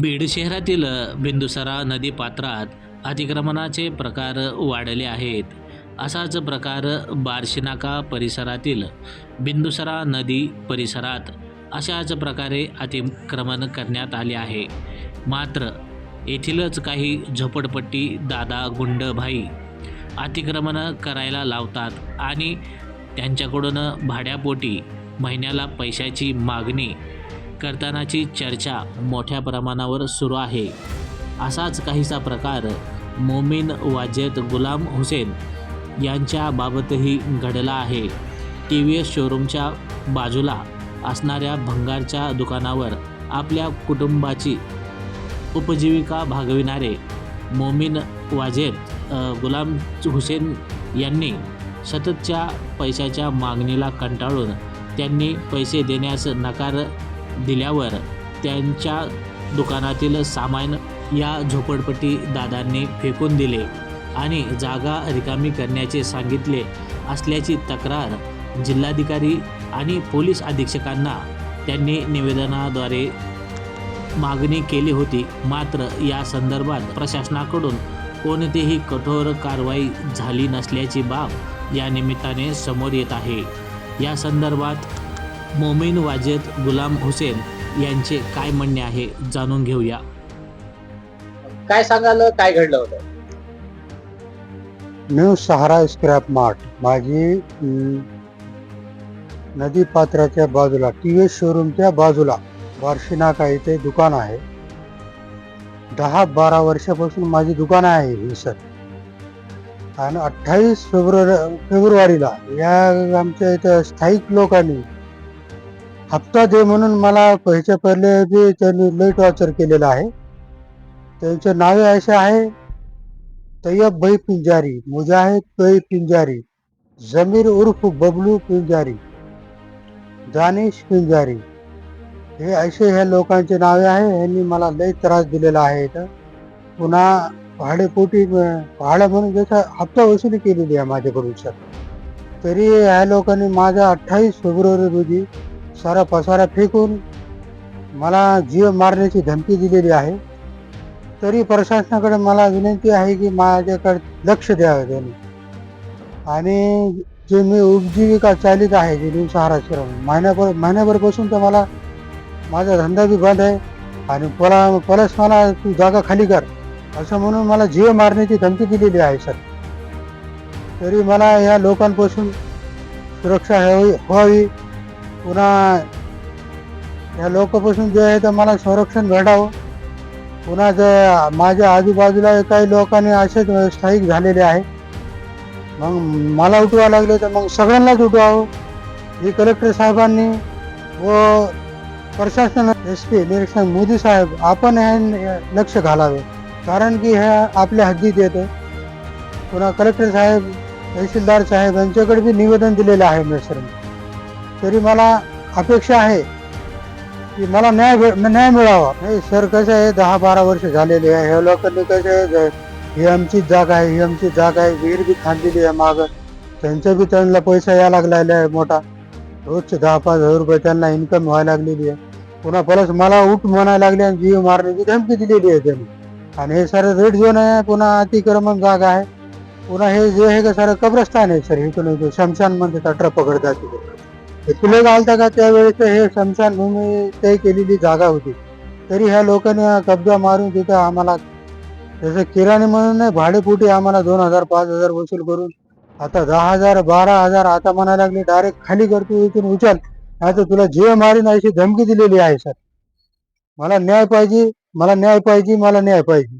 बीड शहरातील बिंदुसरा नदी पात्रात अतिक्रमणाचे प्रकार वाढले आहेत. असाच प्रकार बार्शीनाका परिसरातील बिंदुसरा नदी परिसरात अशाच प्रकारे अतिक्रमण करण्यात आले आहे. मात्र येथीलच काही झोपडपट्टी दादा गुंडभाई अतिक्रमण करायला लावतात आणि त्यांच्याकडून भाड्यापोटी महिन्याला पैशाची मागणी करतानाची चर्चा मोठ्या प्रमाणावर सुरू आहे. असाच काहीसा प्रकार मोमीन वाजेद गुलाम हुसेन यांच्या बाबतही घडला आहे. टी व्ही एस शोरूमच्या बाजूला असणाऱ्या भंगारच्या दुकानावर आपल्या कुटुंबाची उपजीविका भागविणारे मोमीन वाजेद गुलाम हुसेन यांनी सततच्या पैशाच्या मागणीला कंटाळून त्यांनी पैसे देण्यास नकार दिल्यावर त्यांच्या दुकानातील सामान या झोपडपट्टी दादांनी फेकून दिले आणि जागा रिकामी करण्याचे सांगितले असल्याची तक्रार जिल्हाधिकारी आणि पोलीस अधीक्षकांना त्यांनी निवेदनाद्वारे मागणी केली होती. मात्र या संदर्भात प्रशासनाकडून कोणतीही कठोर कारवाई झाली नसल्याची बाब या निमित्ताने समोर येत आहे. या संदर्भात मोमीन वाजेद गुलाम हुसेन यांचे काय म्हणणे आहे जाणून घेऊया. काय सांगाल काय घडलं होतं? न्यू सहारा स्क्रॅप मार्ट माझी नदी पात्राच्या बाजूला टी व्ही शोरूमच्या बाजूला बार्शी नाका इथे दुकान आहे. दहा बारा वर्षापासून माझी दुकान आहे ही सर. आणि अठ्ठावीस फेब्रुवारी फेब्रुवारीला या आमच्या इथं स्थायिक लोकांनी हप्ता दे म्हणून मला पैसे पहिले बी त्यांनी लई टॉर्चर केलेलं आहे. त्यांचे नावे असे आहे तय्यब भाई पिंजारी मुजाहिद भाई पिंजारी जमीर उर्फ बबलू पिंजारी दानिश पिंजारी हे असे ह्या लोकांचे नावे आहे. यांनी मला लई त्रास दिलेला आहे इथं. पुन्हा भाडेपोटी भाडं म्हणून जसं हप्ता वसुली केलेली आहे माझ्याकडून सर तरी ह्या लोकांनी माझ्या अठ्ठावीस फेब्रुवारी रोजी सारा पसारा फेकून मला जीव मारण्याची धमकी दिलेली आहे. तरी प्रशासनाकडे मला विनंती आहे की माझ्याकडे लक्ष द्यावं त्यांनी. आणि जे मी उपजीविका चालित आहे जे न्यू सहारा श्रम महिन्याभर महिन्याभरपासून तर मला माझा धंदा बी बंद आहे. आणि पला पलस मला तू जागा खाली कर. असं म्हणून मला जीव मारण्याची धमकी दिलेली आहे सर. तरी मला या लोकांपासून सुरक्षा हवी व्हावी पुन्हा या लोकांपासून जे आहे तर मला संरक्षण भेटावं पुन्हा जे माझ्या आजूबाजूला काही लोकांनी असेच स्थायिक झालेले आहे. मग मला उठवा लागले तर मग सगळ्यांनाच उठवावं. हे कलेक्टर साहेबांनी व प्रशासन एस पी निरीक्षण मोदी साहेब आपण हे लक्ष घालावे. कारण की हे आपल्या हद्दीत येतं पुन्हा कलेक्टर साहेब तहसीलदार साहेब यांच्याकडे बी निवेदन दिलेलं आहे मी तरी मला अपेक्षा आहे की मला न्याय न्याय मिळावा. नाही सर कसं आहे दहा बारा वर्ष झालेले आहे. ह्या लोकांनी कसं आहे ही आमची जागा आहे ही आमची जागा आहे विहीर बी खांदलेली आहे मागं. त्यांचा बी त्यांना पैसा यायला लागलेला आहे मोठा. रोजचे दहा पाच हजार रुपये त्यांना इन्कम व्हायला लागलेली आहे. पुन्हा परत मला उठ म्हणायला लागले आणि जीव मारण्याची धमकी दिलेली आहे त्यांनी. आणि हे सारं रेड झोन आहे पुन्हा अतिक्रमण जागा आहे. पुन्हा हे जे आहे का सारं कब्रस्तान आहे सर. इथून इथून शमशानमध्ये तटरा पकडतात तिथे फुले तुला घालता का त्यावेळेस हे शमशान भूमी केलेली जागा होती. तरी ह्या लोकांनी कब्जा मारून तिथं आम्हाला जसं किराणे म्हणून नाही भाडेपुटी आम्हाला दोन हजार पाच हजार वसूल करून आता दहा हजार बारा हजार आता म्हणायला लागले डायरेक्ट खाली करतो इथून उचल. नाही तर तुला जीव मारीन अशी धमकी दिलेली आहे सर. मला न्याय पाहिजे मला न्याय पाहिजे मला न्याय पाहिजे.